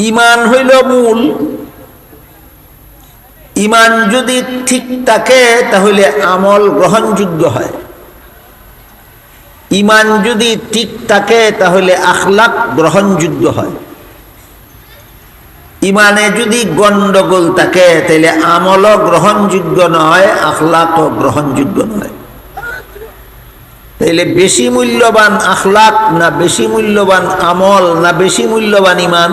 ইমান হইল মূল। ইমান যদি ঠিক থাকে, তাহলে আমল গ্রহণযোগ্য হয়। ইমান যদি ঠিক থাকে, তাহলে আখলাক গ্রহণযোগ্য হয়। ইমানে যদি গন্ডগোল থাকে, তাহলে আমলও গ্রহণযোগ্য নয়, আখলাকও গ্রহণযোগ্য নয়। তাইলে বেশি মূল্যবান আখলাক না বেশি মূল্যবান আমল না বেশি মূল্যবান ইমান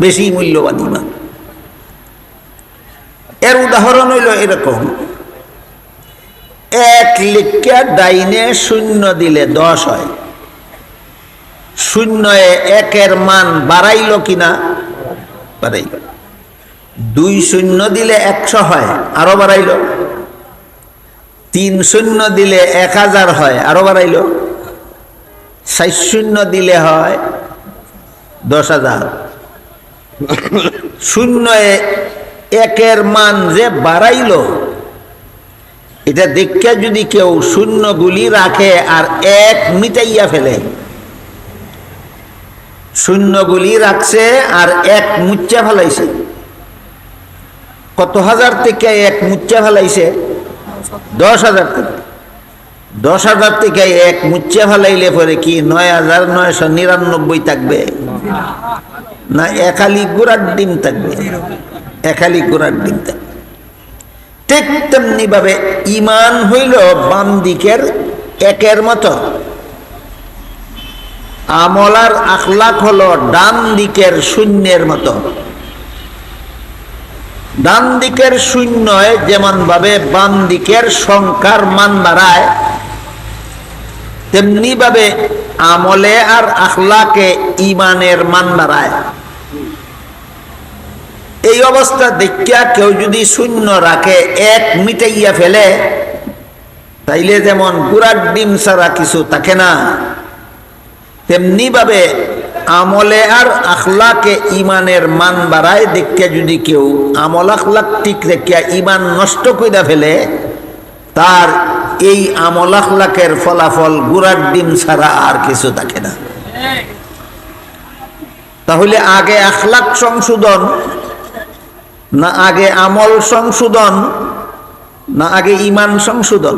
বেশি মূল্যবান ইমান এর উদাহরণ হইল এরকম। এক লিখা ডাইনে শূন্য দিলে দশ হয়। শূন্যে একের মান বাড়াইল কিনা? বাড়াইল। দুই শূন্য দিলে একশো হয়, আরও বাড়াইল। তিন শূন্য দিলে এক হাজার হয়, আরও বাড়াইল। ষাট শূন্য দিলে হয় দশ হাজার। শূন্য একের মান যে বাড়াইল, এটা দেখে যদি কেউ শূন্য শূন্যগুলি রাখে আর এক মিটাইয়া ফেলে। শূন্য শূন্যগুলি রাখছে আর এক মুচ্চা ফেলাইছে। কত হাজার থেকে এক মুচ্চা ফেলাইছে? দশ হাজার থেকে দশ হাজার থেকে এক মুচ্চা ফেলাইলে পরে কি নয় হাজার নয়শো নিরানব্বই থাকবে? না একালি গোড়ার ডিম থাকবে। একালি গোড়ার ডিম থাকবে। ঠিক তেমনি ভাবে ইমান হইল বাম দিকের একের মতো। আমলার আখলাখ হলো ডান দিকের শূন্যের মতো। ডান দিকের শূন্যয় যেমন ভাবে বাম দিকের সংখ্যার মান বাড়ায় তেমনি ভাবে আমলে আর আখলাকে ইমানের মান বাড়ায়। এই অবস্থা দেখিয়া কেউ যদি শূন্য রাখে, এক মিটাইয়া ফেলে, তাইলে যেমন গুড়ার ডিম ছাড়া কিছু থাকে না তেমনি ভাবে আমলে আর আখলাকে ইমানের মান বাড়ায় দেখিয়া যদি কেউ আমল আখলাক ঠিক রেখিয়া ইমান নষ্ট কইরা ফেলে, তার এই আমল আখলাকের ফলাফল গুড়ার ডিম ছাড়া আর কিছু থাকে না। তাহলে আগে আখলাক সংশোধন, না আগে আমল সংশোধন, না আগে ইমান সংশোধন?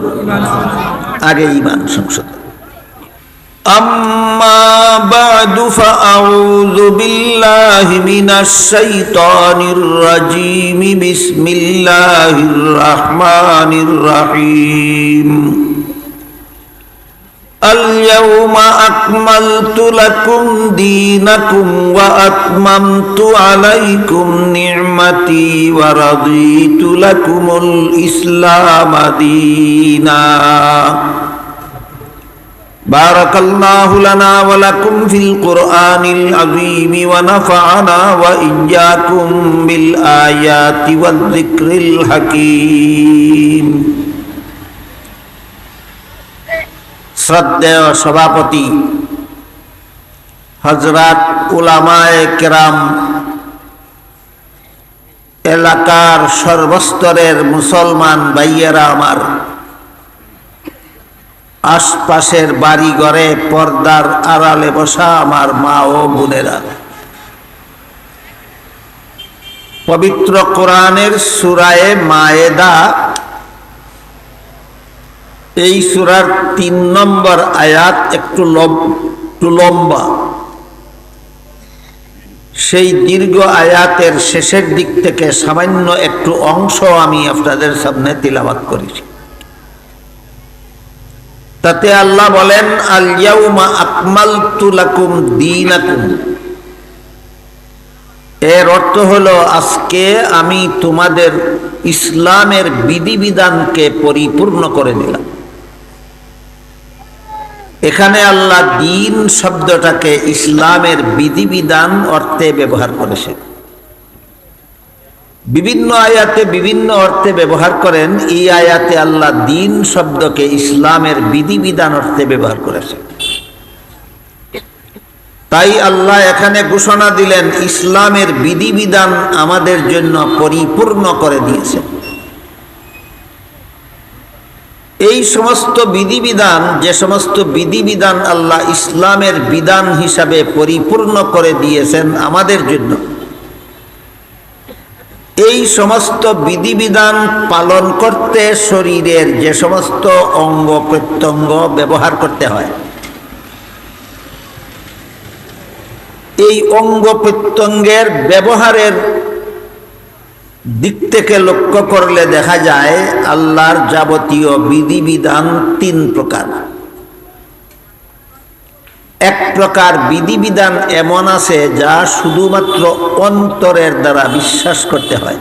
আগে ইমান সংশোধন। أما بعد فأعوذ بالله من الشيطان الرجيم بسم الله الرحمن الرحيم اليوم أكملت لكم دينكم وأتممت عليكم نعمتي ورضيت لكم الإسلام دينا بارك الله لنا ولكم في القرآن العظيم ونفعنا وإياكم بالآيات والذكر الحكيم শ্রদ্ধেয় সভাপতি হজরত উলামায়ে কেরাম এলাকার সর্বস্তরের মুসলমান ভাইয়েরা আমার আশপাশের বাড়ি ঘরে পর্দার আড়ালে বসা আমার মা ও বোনেরা। পবিত্র কোরআনের সুরায়ে মায়েদা, এই সুরার তিন নম্বর আয়াত একটু একটু লম্বা। সেই দীর্ঘ আয়াতের শেষের দিক থেকে সামান্য একটু অংশ আমি আপনাদের সামনে তিলাবাত করেছি। তাতে আল্লাহ বলেন আলিয়াউমা এর অর্থ হলো, আজকে আমি তোমাদের ইসলামের বিধিবিধানকে পরিপূর্ণ করে দিলাম। এখানে আল্লাহ দিন শব্দটাকে ইসলামের বিধিবিধান অর্থে ব্যবহার করেছেন। বিভিন্ন আয়াতে বিভিন্ন অর্থে ব্যবহার করেন। এই আয়াতে আল্লাহ দিন শব্দকে ইসলামের বিধিবিধান অর্থে ব্যবহার করেছেন। তাই আল্লাহ এখানে ঘোষণা দিলেন, ইসলামের বিধিবিধান আমাদের জন্য পরিপূর্ণ করে দিয়েছেন। এই সমস্ত বিধিবিধান, যে সমস্ত বিধিবিধান আল্লাহ ইসলামের বিধান হিসাবে পরিপূর্ণ করে দিয়েছেন আমাদের জন্য এই সমস্ত বিধিবিধান পালন করতে শরীরের যে সমস্ত অঙ্গ প্রত্যঙ্গ ব্যবহার করতে হয়। এই অঙ্গ প্রত্যঙ্গের ব্যবহারের দিক থেকে লক্ষ্য করলে দেখা যায়, আল্লাহর যাবতীয় বিধিবিধান তিন প্রকার। এক প্রকার বিধিবিধান এমন আছে যা শুধুমাত্র অন্তরের দ্বারা বিশ্বাস করতে হয়।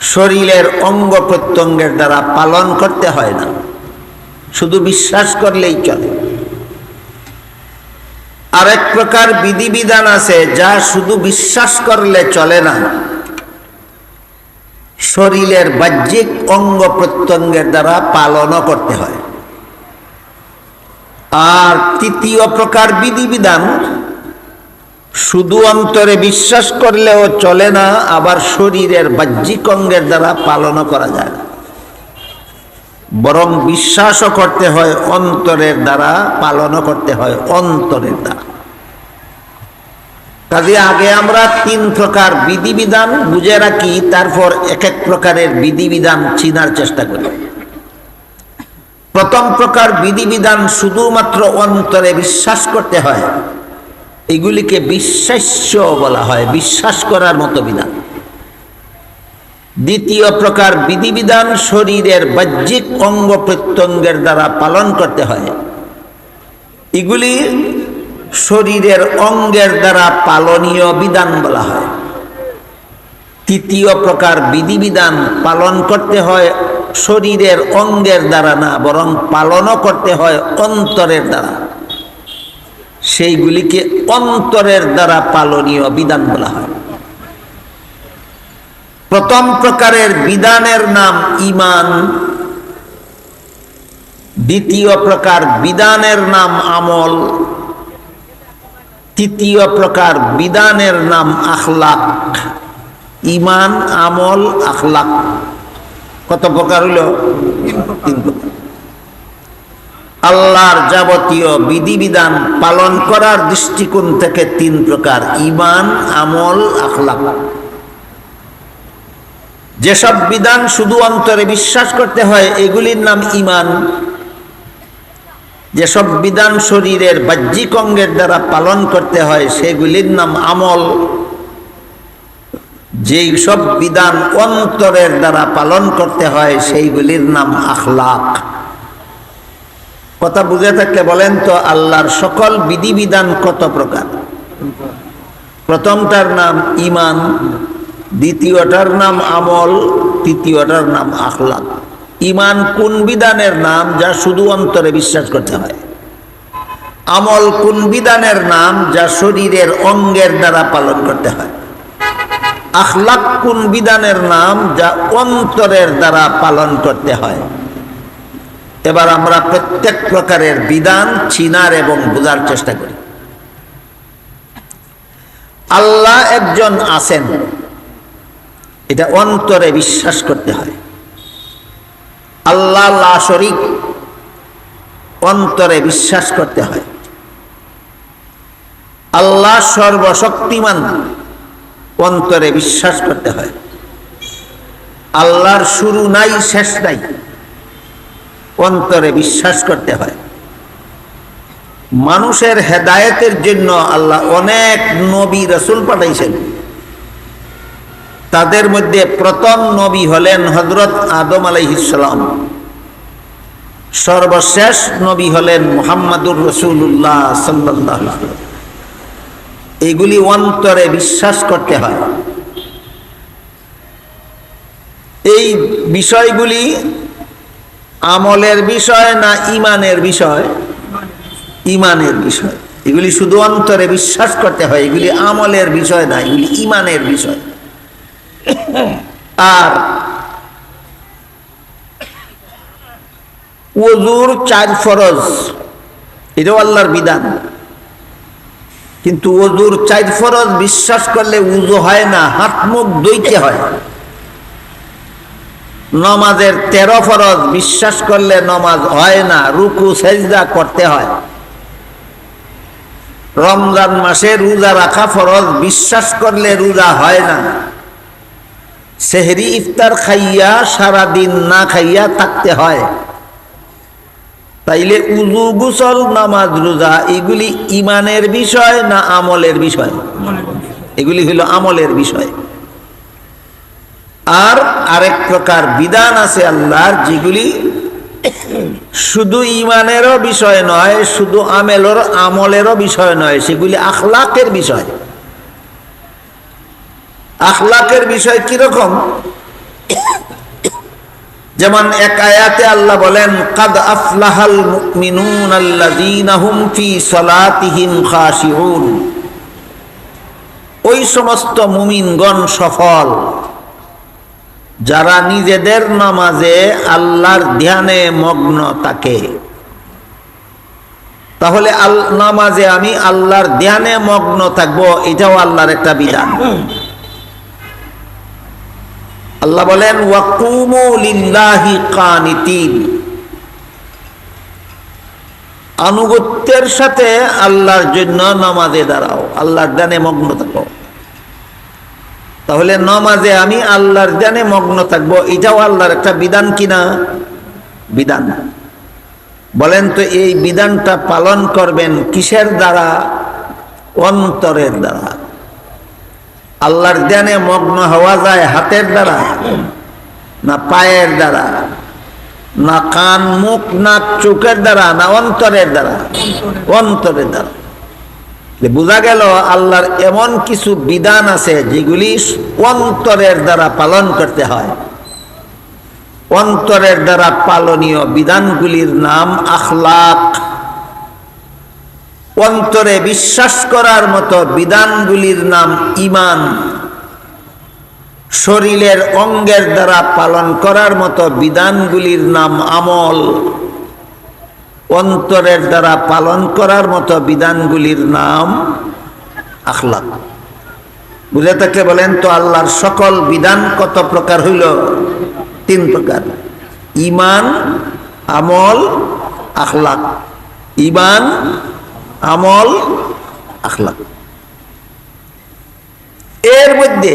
শরীরের অঙ্গ প্রত্যঙ্গের দ্বারা পালন করতে হয় না। শুধু বিশ্বাস করলেই চলে। আরেক প্রকার বিধিবিধান আছে যা শুধু বিশ্বাস করলে চলে না। শরীরের বাহ্যিক অঙ্গ প্রত্যঙ্গের দ্বারা পালনও করতে হয়। আর তৃতীয় প্রকার বিধিবিধান, শুধু অন্তরে বিশ্বাস করলেও চলে না, আবার শরীরের বাহ্যিক অঙ্গের দ্বারা পালনও করা যায়। না বরং বিশ্বাসও করতে হয় অন্তরের দ্বারা, পালনও করতে হয় অন্তরের দ্বারা। কাজে আগে আমরা তিন প্রকার বিধিবিধান বুঝে রাখি, তারপর এক এক প্রকারের বিধিবিধান চিনার চেষ্টা করি। প্রথম প্রকার বিধিবিধান শুধুমাত্র অন্তরে বিশ্বাস করতে হয়। এগুলিকে বিশ্বাস্য বলা হয়, বিশ্বাস করার মতো বিধান। দ্বিতীয় প্রকার বিধিবিধান শরীরের বাহ্যিক অঙ্গ প্রত্যঙ্গের দ্বারা পালন করতে হয়। এগুলি শরীরের অঙ্গের দ্বারা পালনীয় বিধান বলা হয়। তৃতীয় প্রকার বিধিবিধান পালন করতে হয় শরীরের অঙ্গের দ্বারা না, বরং পালনও করতে হয় অন্তরের দ্বারা। সেইগুলিকে অন্তরের দ্বারা পালনীয় বিধান বলা হয়। প্রথম প্রকারের বিধানের নাম ইমান দ্বিতীয় প্রকার বিধানের নাম আমল। তৃতীয় প্রকার বিধানের নাম আখলাক। ইমান আমল, আখলাক। কত প্রকার হইল? তিন প্রকার। আল্লাহর যাবতীয় বিধিবিধান পালন করার দৃষ্টিকোণ থেকে তিন প্রকার ইমান আমল আখলাক যেসব বিধান শুধু অন্তরে বিশ্বাস করতে হয়, এগুলির নাম ইমান যেসব বিধান শরীরের বাহ্যিক অঙ্গের দ্বারা পালন করতে হয়, সেগুলির নাম আমল। যেই সব বিধান অন্তরের দ্বারা পালন করতে হয়, সেইগুলির নাম আখলাক। কথা বুঝে থাকলে বলেন তো, আল্লাহর সকল বিধিবিধান কত প্রকার? প্রথমটার নাম ইমান দ্বিতীয়টার নাম আমল, তৃতীয়টার নাম আখলাক। ইমান কোন বিধানের নাম যা শুধু অন্তরে বিশ্বাস করতে হয়? আমল কোন বিধানের নাম যা শরীরের অঙ্গের দ্বারা পালন করতে হয়? আখলাক কোন বিধানের নাম যা অন্তরের দ্বারা পালন করতে হয়। এবার আমরা প্রত্যেক প্রকারের বিধান চিনার এবং বোঝার চেষ্টা করি। আল্লাহ একজন আছেন। এটা অন্তরে বিশ্বাস করতে হয়। আল্লাহ লা শরিক অন্তরে বিশ্বাস করতে হয়। আল্লাহ সর্বশক্তিমান। অন্তরে বিশ্বাস করতে হয়। আল্লাহর শুরু নাই, শেষ নাই। অন্তরে বিশ্বাস করতে হয়। মানুষের হেদায়েতের জন্য আল্লাহ অনেক নবী, রসুল পাঠাইছেন। তাদের মধ্যে প্রথম নবী হলেন হজরত আদম আলাইহিসালাম সর্বশেষ নবী হলেন মোহাম্মদুর রসুল্লাহ সাল্লাহ এগুলি অন্তরে বিশ্বাস করতে হয়। এই বিষয়গুলি আমলের বিষয় না ইমানের বিষয়? ইমানের বিষয়। এগুলি শুধু অন্তরে বিশ্বাস করতে হয়, এগুলি আমলের বিষয় না, এগুলি ইমানের বিষয়। আর ওজুর চার ফরজ, এটাও আল্লাহর বিধান। কিন্তু ওজুর চার ফরজ বিশ্বাস করলে উজু হয় না, হাত মুখ দইতে হয়। নমাজের তেরো ফরজ বিশ্বাস করলে নমাজ হয় না, রুকু, সেজদা করতে হয়। রমজান মাসে রোজা রাখা ফরজ বিশ্বাস করলে রোজা হয় না। সেহরি ইফতার খাইয়া সারাদিন না খাইয়া থাকতে হয়। তাইলে উজু গুসল, নামাজ, রোজা, এগুলি ইমানের বিষয় না আমলের বিষয়? এগুলি হইল আমলের বিষয়। আর আরেক প্রকার বিধান আছে আল্লাহর, যেগুলি শুধু ইমানেরও বিষয় নয়, শুধু আমেলর, আমলেরও বিষয় নয়, সেগুলি আখলাকের বিষয়। আখলাকের বিষয় কীরকম? যেমন এক আয়াতে আল্লাহ বলেন, কাদ আফলাহাল মুমিনুন আল্লাযীনা হুম ফি সালাতিহিম খাশিউন। ওই সমস্ত মুমিনগণ সফল। যারা নিজেদের নামাজে আল্লাহর ধ্যানে মগ্ন থাকে। তাহলে নামাজে আমি আল্লাহর ধ্যানে মগ্ন থাকব, এটাও আল্লাহর একটা বিধান। আল্লাহ বলেন আনুগত্যের সাথে আল্লাহর জন্য নামাজে দাঁড়াও, আল্লাহর ধ্যানে মগ্ন থাকো। তাহলে নমাজে আমি আল্লাহর ধ্যানে মগ্ন থাকব, এটাও আল্লাহর একটা বিধান কিনা বিধান। বলেন তো, এই বিধানটা পালন করবেন কিসের দ্বারা? অন্তরের দ্বারা। আল্লাহর ধ্যানে মগ্ন হওয়া যায় হাতের দ্বারা, না পায়ের দ্বারা, না কান, মুখ, নাক, চোখের দ্বারা, না অন্তরের দ্বারা অন্তরের দ্বারা। বোঝা গেল আল্লাহর এমন কিছু বিধান আছে যেগুলি অন্তরের দ্বারা পালন করতে হয়। অন্তরের দ্বারা পালনীয় বিধানগুলির নাম আখলাক। অন্তরে বিশ্বাস করার মতো বিধানগুলির নাম ইমান শরীরের অঙ্গের দ্বারা পালন করার মতো বিধানগুলির নাম আমল। অন্তরের দ্বারা পালন করার মতো বিধানগুলির নাম আখলাক। বুঝে থাকলে বলেন তো আল্লাহর সকল বিধান কত প্রকার হইল? তিন প্রকার। ইমান আমল, আখলাক। ইমান আমল আখলা এর মধ্যে